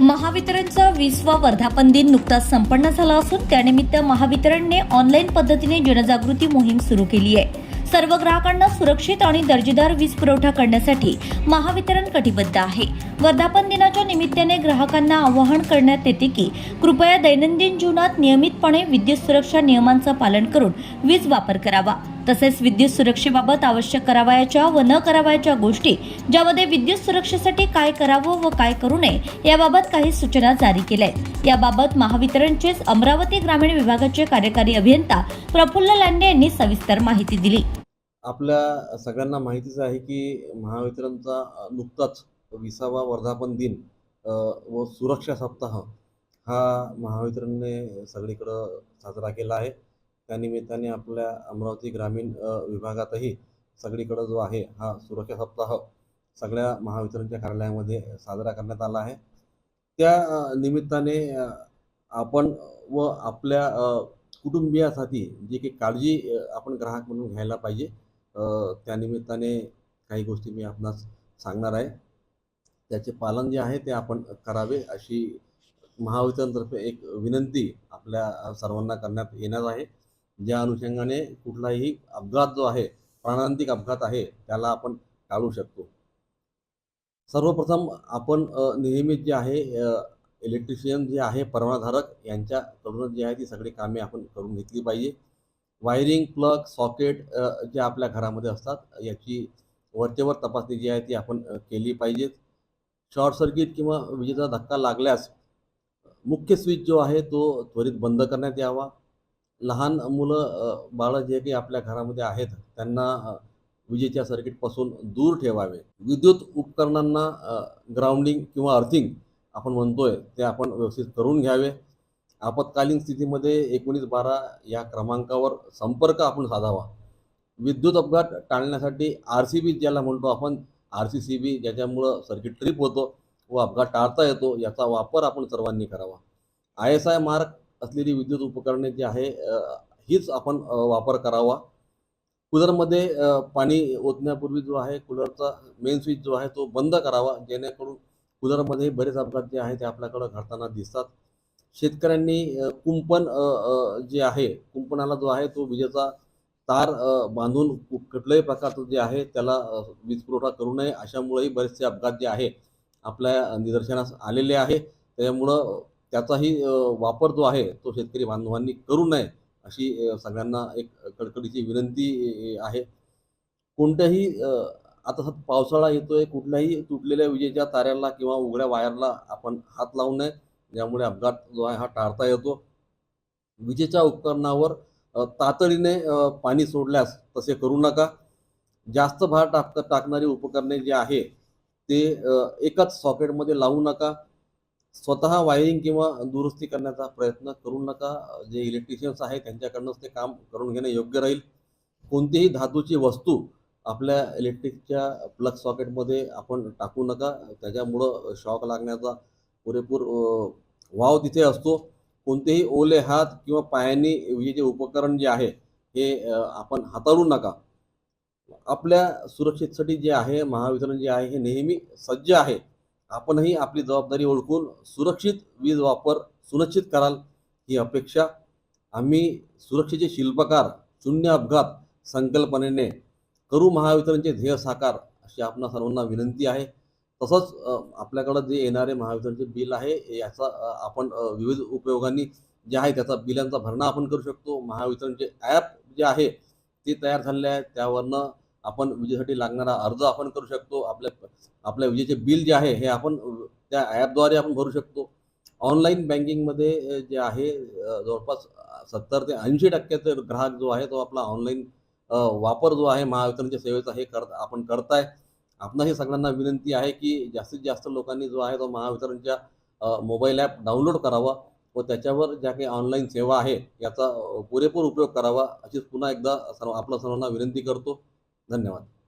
महावितरणचा वीसवा वर्धापन दिन नुकताच संपन्न झाला असून त्यानिमित्त महावितरणने ऑनलाईन पद्धतीने जनजागृती मोहीम सुरू केली आहे. सर्व ग्राहकांना सुरक्षित आणि दर्जेदार वीज पुरवठा करण्यासाठी महावितरण कटिबद्ध आहे. वर्धापन दिनाच्या निमित्ताने ग्राहकांना आवाहन करण्यात येते की कृपया दैनंदिन जीवनात नियमितपणे विद्युत सुरक्षा नियमांचं पालन करून वीज वापर करावा. तसेच विद्युत सुरक्षेबाबत आवश्यक करावयाच्या व न करावयाच्या गोष्टी ज्यामध्ये विद्युत सुरक्षेसाठी काय करावं व काय करू नये याबाबत काही सूचना जारी केल्या आहेत याबाबत महावितरणचेच अमरावती ग्रामीण विभागाचे कार्यकारी अभियंता प्रफुल्ल लांडे यांनी सविस्तर माहिती दिली. आपल्या सगळ्यांना माहितीच आहे की महावितरणचा नुकताच विसावा वर्धापन दिन व सुरक्षा सप्ताह हा महावितरणने सगळीकडं साजरा केला आहे. त्यानिमित्ताने आपल्या अमरावती ग्रामीण विभागातही सगळीकडं जो आहे हा सुरक्षा सप्ताह सगळ्या महावितरणच्या कार्यालयामध्ये साजरा करण्यात आला आहे. त्या निमित्ताने आपण व आपल्या कुटुंबियासाठी जी काही काळजी आपण ग्राहक म्हणून घ्यायला पाहिजे त्यानिमित्ताने काही गोष्टी मी आपणास सांगणार आहे. त्याचे पालन जे आहे ते आपण करावे अशी महावितरणतर्फे एक विनंती आपल्या सर्वांना करण्यात येणार आहे. ज्या अनुषंगाने कुठलाही अपघात जो आहे प्राणांतिक अपघात आहे त्याला आपण टाळू शकतो. सर्वप्रथम आपण अ, नेहमीच जे आहे इलेक्ट्रिशियन जे आहे परवानाधारक यांच्याकडूनच जी आहे ती सगळी कामे आपण करून घेतली पाहिजे. वायरिंग प्लग सॉकेट जे आपल्या घरामध्ये असतात याची वरचेवर तपासणी जी आहे ती आपण केली पाहिजे. शॉर्ट सर्किट किंवा विजेचा धक्का लागल्यास मुख्य स्विच जो आहे तो त्वरित बंद करण्यात यावा. लहान मुलं बाळं जे काही आपल्या घरामध्ये आहेत त्यांना विजेच्या सर्किटपासून दूर ठेवावे. विद्युत उपकरणांना ग्राउंडिंग किंवा अर्थिंग आपण म्हणतोय ते आपण व्यवस्थित करून घ्यावे. आपत्कालीन स्थितीमध्ये एकोणीस बारा या क्रमांकावर संपर्क आपण साधावा. विद्युत अपघात टाळण्यासाठी आर सी बी ज्याला म्हणतो आपण आर सी सी बी ज्याच्यामुळं सर्किट ट्रिप होतो व अपघात टाळता येतो याचा वापर आपण सर्वांनी करावा. आय एस आय मार्क असलेली विद्युत उपकरणे जी आहे हीच आपण वापर करावा. कूलरमध्ये पाणी ओतण्यापूर्वी जो आहे कूलरचा मेन स्विच जो आहे तो बंद करावा जेणेकरून कूलरमध्ये बरेच अपघात जे आहे ते आपल्याकडं घडताना दिसतात. शेतकऱ्यांनी कुंपण जे आहे कुंपणाला जो आहे तो विजेचा तार बांधून कु- कुठल्याही प्रकारचं जे आहे त्याला वीज पुरवठा करू नये अशामुळेही बरेचसे अपघात जे आहे आपल्या निदर्शनास आलेले आहे. त्यामुळं त्याचाही वापर जो आहे तो शेतकरी बांधवांनी करू नये अशी सगळ्यांना एक कडकडीची विनंती आहे. कोणत्याही आता पावसाळा येतोय कुठल्याही तुटलेल्या विजेच्या ताऱ्याला किंवा उघड्या वायरला आपण हात लावू नये. ज्यामुळे अपघात जो आहे हा टाळता येतो. विजेच्या उपकरणावर तातडीने पाणी सोडल्यास तसे करू नका. जास्त भार टाक टाकणारी उपकरणे जे आहे ते एकाच सॉकेटमध्ये लावू नका. स्वतः वायरिंग किंवा दुरुस्ती करण्याचा प्रयत्न करू नका. जे इलेक्ट्रिशियन्स आहे त्यांच्याकडनंच ते काम करून घेणं योग्य राहील. कोणतीही धातूची वस्तू आपल्या इलेक्ट्रिकच्या प्लग सॉकेटमध्ये आपण टाकू नका. त्याच्यामुळं शॉक लागण्याचा पुरेपूर वाव तिथे असतो. कोणतेही ओले हात किंवा पायांनी विजेचे उपकरण जे आहे हे आपण हाताळू नका. आपल्या सुरक्षेसाठी जे आहे महावितरण जे आहे हे नेहमी सज्ज आहे. आपणही आपली जबाबदारी ओळखून सुरक्षित वीज वापर सुनिश्चित कराल ही अपेक्षा. आम्ही सुरक्षेचे शिल्पकार शून्य अपघात संकल्पनेने करू महावितरणचे ध्येय साकार अशी आपणा सर्वांना विनंती आहे. तसंच आपल्याकडं जे येणारे महावितरणचे बिल आहे याचा आपण विविध उपयोगांनी जे आहे त्याचा बिलांचा भरणा आपण करू शकतो. महावितरणचे ॲप जे आहे ते तयार झालेले आहे. त्यावरनं आपण विजेसाठी लागणारा अर्ज आपण करू शकतो. आपल्या आपल्या विजेचे बिल जे आहे हे आपण त्या ॲपद्वारे आपण भरू शकतो. ऑनलाईन बँकिंगमध्ये जे आहे जवळपास सत्तर ते ऐंशी टक्क्याचे ग्राहक जो आहे तो आपला ऑनलाईन वापर जो आहे महावितरणच्या सेवेचा हे कर आपण करताय. आपणाही सगळ्यांना विनंती आहे की जास्तीत जास्त लोकांनी जो आहे तो महावितरणच्या मोबाईल ॲप डाउनलोड करावा व त्याच्यावर ज्या काही ऑनलाईन सेवा आहे याचा पुरेपूर उपयोग करावा अशीच पुन्हा एकदा सर्व आपल्या सर्वांना विनंती करतो. धन्यवाद.